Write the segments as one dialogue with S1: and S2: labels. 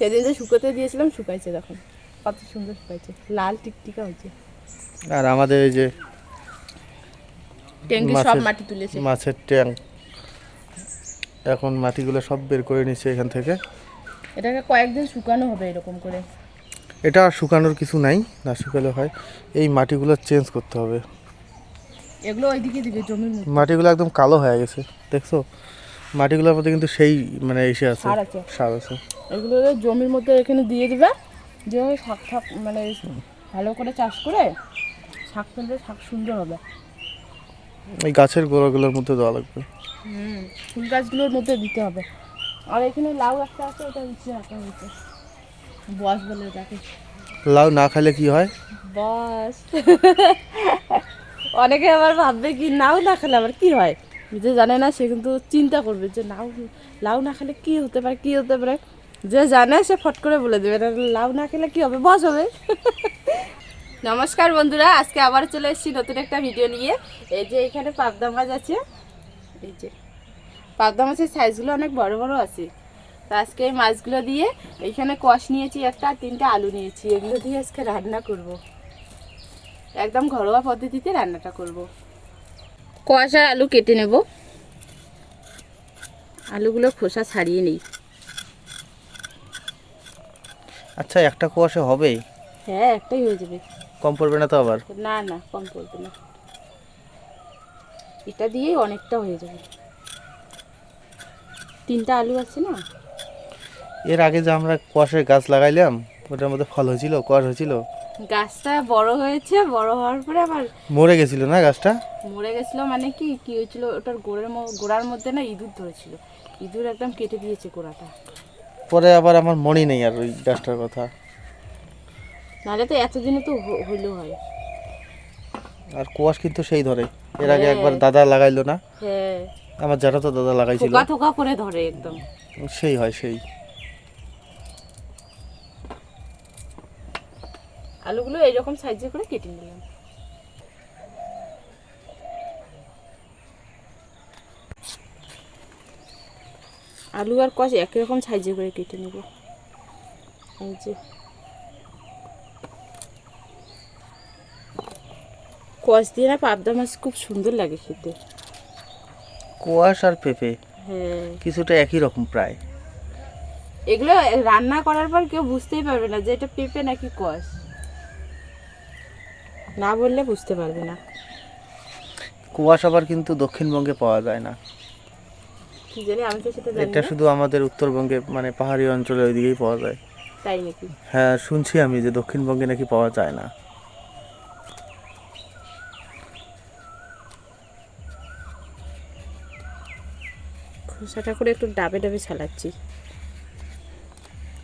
S1: সেদিন যে শুকোতে দিয়েছিলাম শুকাইছে দেখুন কত সুন্দর শুকাইছে। লাল টিকটিকা হয়েছে।
S2: আর আমাদের এই যে
S1: ট্যাঙ্কি সব মাটি তুলেছে।
S2: মাছের ট্যাঙ্ক। এখন মাটিগুলো সব বের করে নিচ্ছে এখান থেকে।
S1: এটাকে কয়েকদিন শুকানো হবে এরকম করে।
S2: এটা আর শুকানোর কিছু নাই না শুকালে হয়। এই মাটিগুলো চেঞ্জ করতে হবে।
S1: এগুলো ওইদিকে দিকে জমির মধ্যে।
S2: মাটিগুলো একদম কালো হয়ে গেছে দেখছ? মাটিগুলোর মধ্যে কিন্তু সেই মানে এসে আছে।
S1: সার আছে। এগুলো জমির মধ্যে এখানে দিয়ে দিবে। দিয়ে শাক ঠাক মানে ভালো করে চাষ করে শাক ফেলবে শাক সুন্দর হবে।
S2: এই গাছের গোড়াগুলোর মধ্যে দেওয়া লাগবে।
S1: হুম ফুল গাছগুলোর মধ্যে দিতে হবে। আর এখানে লাউ একটা আছে ওটা নিচে রাখা হয়েছে। বস বলে এটাকে
S2: লাউ না খেলে কি হয়?
S1: বস। অনেকে আবার ভাববে কি নাও না খেলে আবার কি হয়? যে জানে না সে কিন্তু চিন্তা করবে যে নাও লাউ না খেলে কি হতে পারে কি হতে পারে? যে জানে সে ফট করে বলে দেবে। লাউ না খেলে কি হবে? বস হবে। নমস্কার বন্ধুরা, আজকে আবার চলে এসেছি নতুন একটা ভিডিও নিয়ে। এই যে এখানে পাবদা মাছ আছে। এই যে, পাবদা মাছের সাইজগুলো অনেক বড় বড় আছে। তো আজকে এই মাছগুলো দিয়ে এইখানে কষ নিয়েছি একটা আর তিনটে আলু নিয়েছি। এগুলো দিয়ে আজকে রান্না করব। একদম ঘরোয়া পদ্ধতিতে রান্নাটা করব। কষ আর আলু কেটে নেব। আলুগুলো খোসা ছাড়িয়ে নিই।
S2: আচ্ছা একটা কুয়াশা হবে
S1: হ্যাঁ একটাই হয়ে যাবে।
S2: কম পড়বে না তো আবার?
S1: না না কম পড়বে না। এটা দিয়েই অনেকটা হয়ে যাবে। তিনটা আলু আছে না?
S2: এর আগে যে আমরা কুয়াশের গাছ লাগাইলাম ওটার মধ্যে ফল হয়েছিল কুয়াশ হয়েছিল।
S1: গাছটা বড় হয়েছে বড় হওয়ার পরে আবার
S2: মরে গেছিল না গাছটা?
S1: মরে গেছিল মানে কি কি হয়েছিল ওটার গোড়ের গোড়ার মধ্যে না ইঁদুর ধরেছিল। ইঁদুর একদম কেটে দিয়েছে গোড়াটা।
S2: পরে আবার আমার মনে নেই আর ওই গাছটার কথা।
S1: নাহলে তো এতদিনে তো হ- হইলেও হয়।
S2: আর কুয়াশ কিন্তু সেই ধরে। এর আগে
S1: হ্যাঁ।
S2: একবার দাদা লাগাইলো না?
S1: হ্যাঁ।
S2: আমার যারা তো দাদা লাগাইছিল।
S1: থোকা থোকা করে ধরে একদম।
S2: সেই হয় সেই।
S1: আলুগুলো এইরকম সাইজে করে কেটে নিলাম। আলু আর কষ একই রকম সাইজে করে কেটে নেব। এই যে। কষ দিয়ে না পাবদা মাছ খুব সুন্দর লাগে খেতে।
S2: কুয়াশ আর পেঁপে
S1: হ্যাঁ।
S2: কিছুটা একই রকম প্রায়।
S1: এগুলো রান্না করার পর কেউ বুঝতেই পারবে না যে এটা পেঁপে নাকি কষ না বললে বুঝতে পারবে না।
S2: কুয়াশ আবার কিন্তু দক্ষিণবঙ্গে পাওয়া যায় না।
S1: কি জানি আমি তো সেটা জানি
S2: এটা শুধু আমাদের উত্তরবঙ্গে মানে পাহাড়ি অঞ্চলে ওইদিকেই পাওয়া যায়।
S1: তাই নাকি?
S2: হ্যাঁ শুনছি আমি যে দক্ষিণবঙ্গে নাকি পাওয়া যায় না।
S1: খোসাটা করে একটু ডাবে ডাবে ছালাচ্ছি।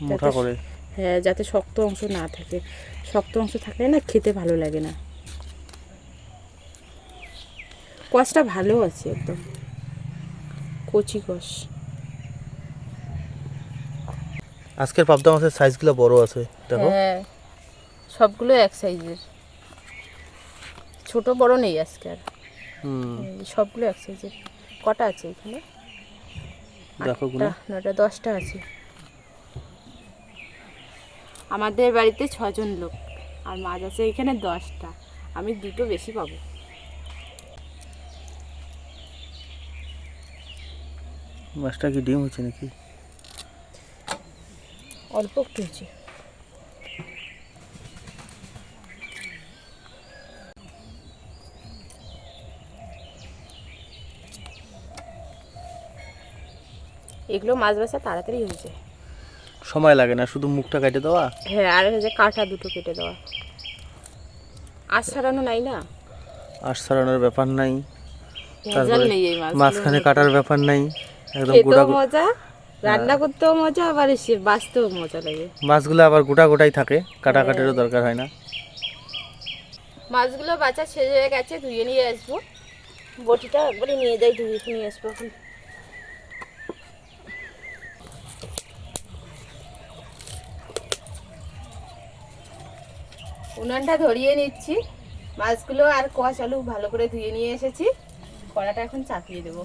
S2: মোটা করে।
S1: হ্যাঁ যাতে শক্ত অংশ না থাকে। শক্ত অংশ থাকলে না খেতে ভালো লাগে না। কষটা ভালো আছে একদম। কচি কষ।
S2: আজকের পাবদা মাছের সাইজগুলো বড় আছে দেখো।
S1: হ্যাঁ সবগুলো এক সাইজের ছোট বড় নেই আজকে আর।
S2: হুম।
S1: সবগুলো এক সাইজের কটা আছে এখানে?
S2: দেখো
S1: নটা দশটা আছে। আমাদের বাড়িতে ছজন লোক আর মাছ আছে এখানে দশটা। আমি দুটো বেশি পাবো।
S2: মাছটা কি ডিম হচ্ছে নাকি?
S1: অল্প একটু হয়েছে। এগুলো মাছ বাসা তাড়াতাড়ি হয়ে যায়
S2: সময় লাগে না শুধু মুখটা কেটে দেওয়া?
S1: হ্যাঁ আর হচ্ছে কাঁটা দুটো কেটে দেওয়া। আজ ছাড়ানো নাই না?
S2: আশ ছাড়ানোর ব্যাপার নাই। তারপরে মাঝখানে কাটার ব্যাপার নাই। একদম গোটা
S1: খেতেও মজা রান্না করতেও মজা আবার বাঁচতেও মজা লাগে।
S2: মাছগুলো আবার গোটা গোটাই থাকে কাটা কাটারও দরকার হয় না।
S1: মাছগুলো বাচ্চা শেষ হয়ে গেছে ধুয়ে নিয়ে আসব। বটিটা একবারে নিয়ে যাই ধুয়ে নিয়ে আসব এখন। উনানটা ধরিয়ে নিচ্ছি। মাছগুলো আর কষ আলু ভালো করে ধুয়ে নিয়ে এসেছি। কড়াটা এখন চাপিয়ে দেবো।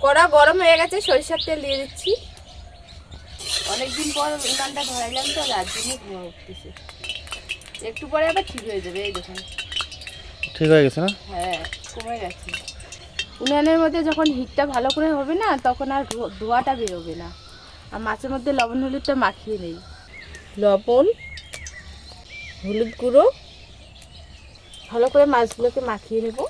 S1: কড়া গরম হয়ে গেছে সরিষার তেল দিয়ে দিচ্ছি। অনেকদিন পর উনানটা ধরাইলাম তো যার জন্য ধোয়া উঠতেছে। একটু পরে আবার ঠিক হয়ে যাবে এই দেখুন।
S2: ঠিক হয়ে গেছে না?
S1: হ্যাঁ কমে গেছে। উনানের মধ্যে যখন হিটটা ভালো করে হবে না তখন আর ধোয়া- ধোঁয়াটা বেরোবে না। আর মাছের মধ্যে লবণ হলুদটা মাখিয়ে নেই। লবণ হলুদ গুঁড়ো। ভালো করে মাছগুলোকে মাখিয়ে নেব।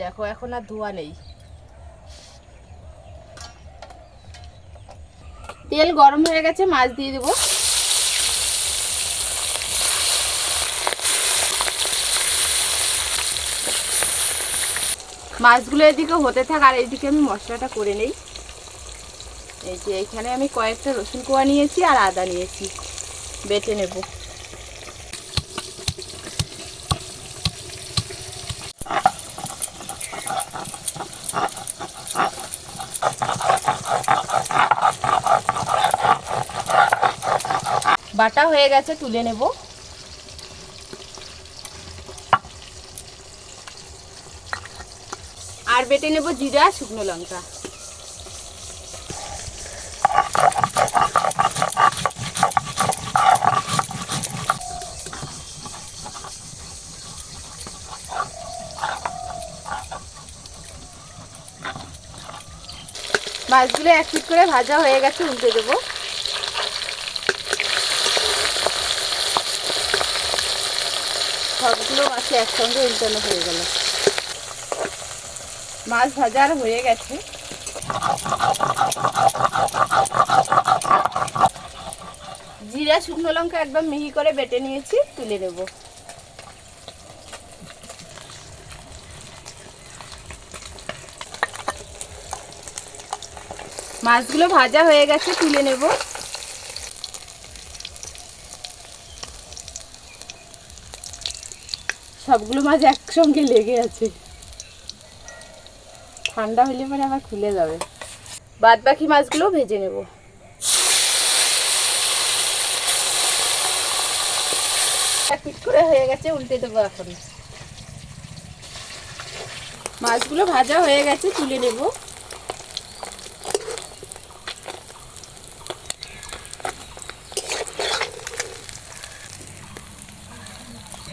S1: দেখো, এখন আর ধোয়া নেই। তেল গরম হয়ে গেছে, মাছ দিয়ে দেবো। মাছগুলো এদিকে হতে থাক, আর এইদিকে আমি মশলাটা করে নেই। এই যে, এখানে আমি কয়েকটা রসুন কোয়া নিয়েছি আর আদা নিয়েছি। বেটে নেব। বাটা হয়ে গেছে, তুলে নেব। আর বেটে নেব জিরা শুকনো লঙ্কা। মাছগুলো এক করে ভাজা হয়ে গেছে, উল্টে দেবো। সবগুলো একসঙ্গে উল্টানো হয়ে গেল। মাছ ভাজার হয়ে গেছে। জিরা, শুকনো লঙ্কা একদম মিহি করে বেটে নিয়েছি, তুলে নেব। মাছগুলো ভাজা হয়ে গেছে, তুলে নেব। সবগুলো মাছ একসঙ্গে লেগে আছে। ঠান্ডা হলে পরে আবার খুলে যাবে। বাদ বাকি মাছগুলো ভেজে নেব। পিট করে হয়ে গেছে, উল্টে দেবো এখন। মাছগুলো ভাজা হয়ে গেছে, তুলে নেব।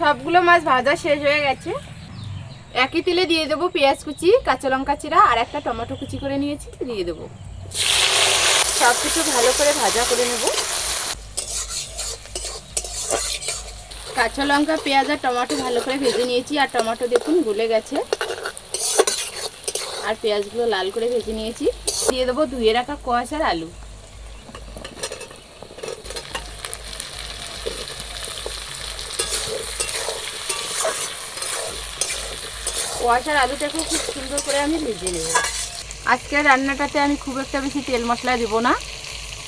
S1: সবগুলো মাছ ভাজা শেষ হয়ে গেছে। একই তেলে দিয়ে দেবো পেঁয়াজ কুচি, কাঁচা লঙ্কা চিরা আর একটা টমেটো কুচি করে নিয়েছি, দিয়ে দেবো। সব কিছু ভালো করে ভাজা করে নেব। কাঁচা লঙ্কা, পেঁয়াজ আর টমেটো ভালো করে ভেজে নিয়েছি, আর টমেটো দেখুন গলে গেছে। আর পেঁয়াজগুলো লাল করে ভেজে নিয়েছি। দিয়ে দেবো ধুয়ে রাখা কোয়াশ আর আলু। কোয়াশার আলুটাকে খুব সুন্দর করে আমি ভেজে নেব। আজকের রান্নাটাতে আমি খুব একটা বেশি তেল মশলা দেবো না।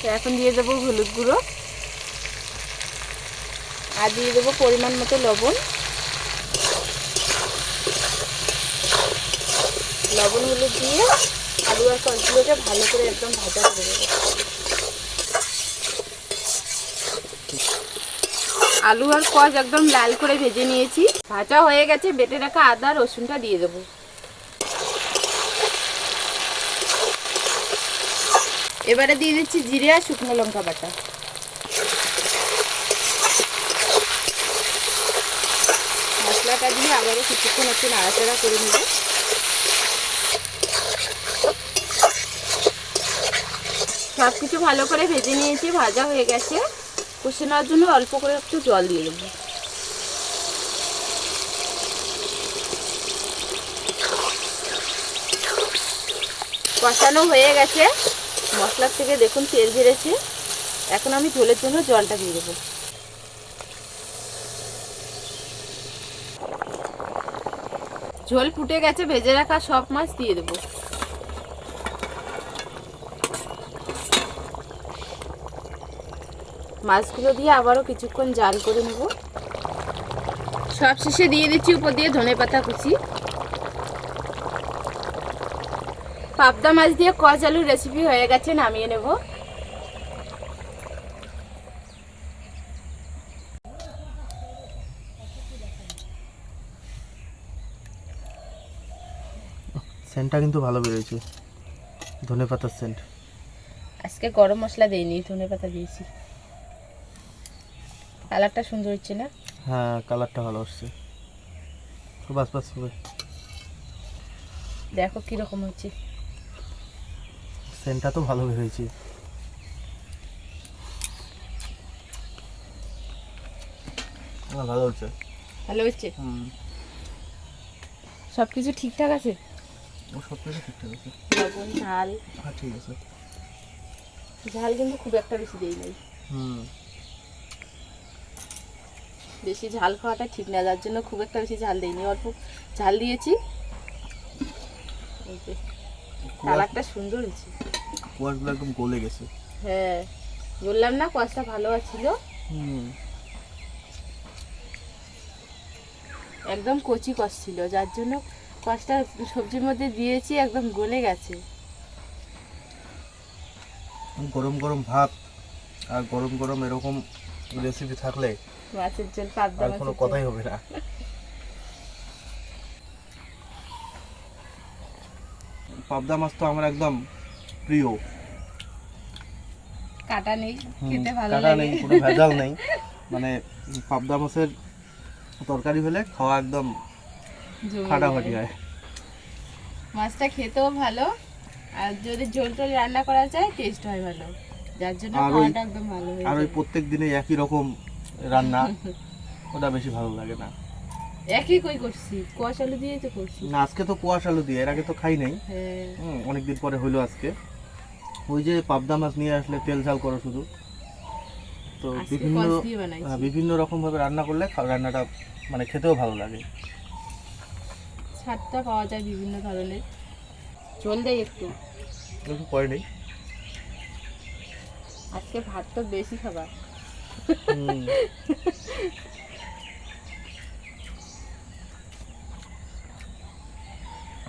S1: তো এখন দিয়ে দেবো হলুদ গুঁড়ো। আর দিয়ে দেবো পরিমাণ মতো লবণ। লবণ হলুদ দিয়ে আলু আর কলগুলোকে ভালো করে একদম ভাজা করে দেবো আলু আর কষ একদম লাল করে ভেজে নিয়েছি। ভাজা হয়ে গেছে, বেটে রাখা আদা, রসুনটা দিয়ে দেবো। এবারে দিয়ে দিচ্ছি জিরে আর শুকনো লঙ্কা বাটা। মশলাটা দিয়ে আবারও কিছুক্ষণ একটু নাড়াচাড়া করে নেব। সব কিছু ভালো করে ভেজে নিয়েছি, ভাজা হয়ে গেছে। কষে নেওয়ার জন্য অল্প করে একটু জল দিয়ে দেবো। কষানো হয়ে গেছে। মশলার থেকে দেখুন তেল ঝেড়েছে। এখন আমি ঝোলের জন্য জলটা দিয়ে দেবো। ঝোল ফুটে গেছে, ভেজে রাখা সব মাছ দিয়ে দেবো। মাছগুলো দিয়ে আবারও কিছুক্ষণ জাল করে নেব। সব শেষে দিয়ে দিচ্ছি উপর দিয়ে ধনে পাতা কুচি। পাবদা মাছ দিয়ে কচ আলুর রেসিপি হয়ে গেছে নামিয়ে নেব।
S2: সেন্টটা কিন্তু ভালো বেরোয়েছে। ধনে পাতার সেন্ট।
S1: আজকে গরম মশলা দেইনি ধনে পাতা দিয়েছি। কালারটা সুন্দর হচ্ছে না?
S2: হ্যাঁ কালারটা ভালো আসছে। বাস বাস হবে।
S1: দেখো কীরকম হচ্ছে।
S2: সেন্টটা তো ভালো বেরোয়েছে হ্যাঁ, ভালো হচ্ছে।
S1: ভালো হচ্ছে?
S2: হুম।
S1: সব কিছু ঠিকঠাক আছে?
S2: ও সব কিছু ঠিকঠাক আছে।
S1: লবণ ঝাল।
S2: হ্যাঁ ঠিক আছে।
S1: ঝাল কিন্তু খুব একটা বেশি দেই নাই।
S2: হুম।
S1: বেশি ঝাল খাওয়াটা ঠিক না যার জন্য খুব একটা বেশি ঝাল দেইনি অল্প ঝাল দিয়েছি। কালারটা সুন্দর হয়েছে।
S2: কোয়াশগুলো একদম গলে গেছে।
S1: হ্যাঁ বললাম না কষটা ভালো ছিল
S2: হুম।
S1: একদম কচি কষ ছিল যার জন্য কষটা সবজির মধ্যে দিয়েছি একদম গলে গেছে।
S2: গরম গরম ভাত আর গরম গরম এরকম রেসিপি থাকলে
S1: মাছের ঝোল পাবদা মাছের
S2: কোনো কথাই হবে না। পাবদা মাছ তো আমার একদম প্রিয়।
S1: কাটা নেই খেতে ভালো
S2: কাটা নেই কোনো ভেজাল নেই। মানে পাবদা মাছের তরকারি হলে খাওয়া একদম ফাটাফাটি হয়
S1: মাছটা খেতেও ভালো আর যদি ঝোল টোল রান্না করা যায় টেস্ট হয় ভালো। যার জন্য খাওয়াটা একদম ভালো
S2: আর ওই প্রত্যেক দিনে একই রকম রান্না ওটা বেশি ভালো লাগে না।
S1: একই কই করছি? কোয়াশ আলু দিয়ে তো করছি।
S2: না আজকে তো কুয়াশ আলু দিয়ে এর আগে তো খাই নাই।
S1: হ্যাঁ।
S2: অনেকদিন পরে হলো আজকে। ওই যে পাবদা মাছ নিয়ে আসলে তেল ঝাল করো শুধু। তো বিভিন্ন হ্যাঁ, বিভিন্ন রকম ভাবে রান্না করলে রান্নাটা মানে খেতেও ভালো লাগে।
S1: স্বাদটা পাওয়া যায় বিভিন্ন ধরনের। ঝোল দেয় একটু।
S2: একটু পরে নেই।
S1: আজকে ভাত তো বেশি খাবার।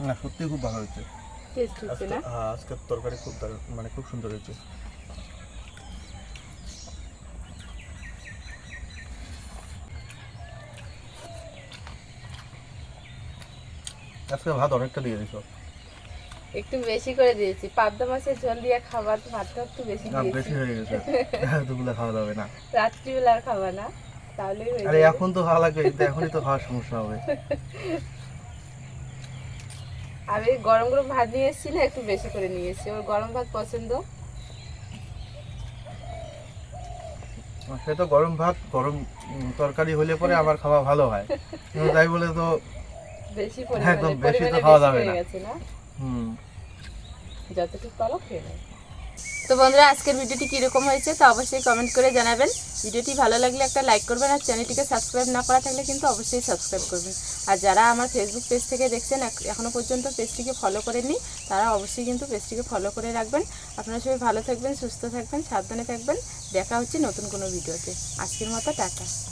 S2: না সত্যি খুব ভালো হয়েছে। হ্যাঁ, আজকের তরকারি খুব মানে খুব সুন্দর হয়েছে। আজকে ভাত অনেকটা দিয়ে দিছো।
S1: একটু বেশি করে দিয়েছি। পাবদা মাছের ঝোল দিয়ে খাবার ভাতটা একটু বেশি দিয়েছি।
S2: বেশি হয়ে গেছে। দুগুলো খাওয়া যাবে না।
S1: রাত্রিবেলা আর খাবা না তাহলেই হয়ে
S2: আরে এখন তো খাওয়া লাগবে কিন্তু এখনই তো খাওয়ার সমস্যা হবে।
S1: আমি গরম গরম ভাত নিয়ে এসেছি না একটু বেশি করে নিয়ে এসেছি। ওর গরম ভাত পছন্দ?
S2: সে তো গরম ভাত গরম তরকারি হলে পরে আমার খাওয়া ভালো হয়। তাই বলে তো
S1: বেশি
S2: একদম
S1: পরিমাণে
S2: বেশি তো খাওয়া যাবে না। হুম।
S1: যতটুকু পারো খেয়ে তো বন্ধুরা, আজকের ভিডিওটি কীরকম হয়েছে তা অবশ্যই কমেন্ট করে জানাবেন। ভিডিওটি ভালো লাগলে একটা লাইক করবেন আর চ্যানেলটিকে সাবস্ক্রাইব না করা থাকলে কিন্তু অবশ্যই সাবস্ক্রাইব করবেন। আর যারা আমার ফেসবুক পেজ থেকে দেখছেন, এখ- এখনও পর্যন্ত পেজটিকে ফলো করেননি, তারা অবশ্যই কিন্তু পেজটিকে ফলো করে রাখবেন। আপনারা সবাই ভালো থাকবেন, সুস্থ থাকবেন, সাবধানে থাকবেন। দেখা হচ্ছে নতুন কোনো ভিডিওতে। আজকের মতো টাটা।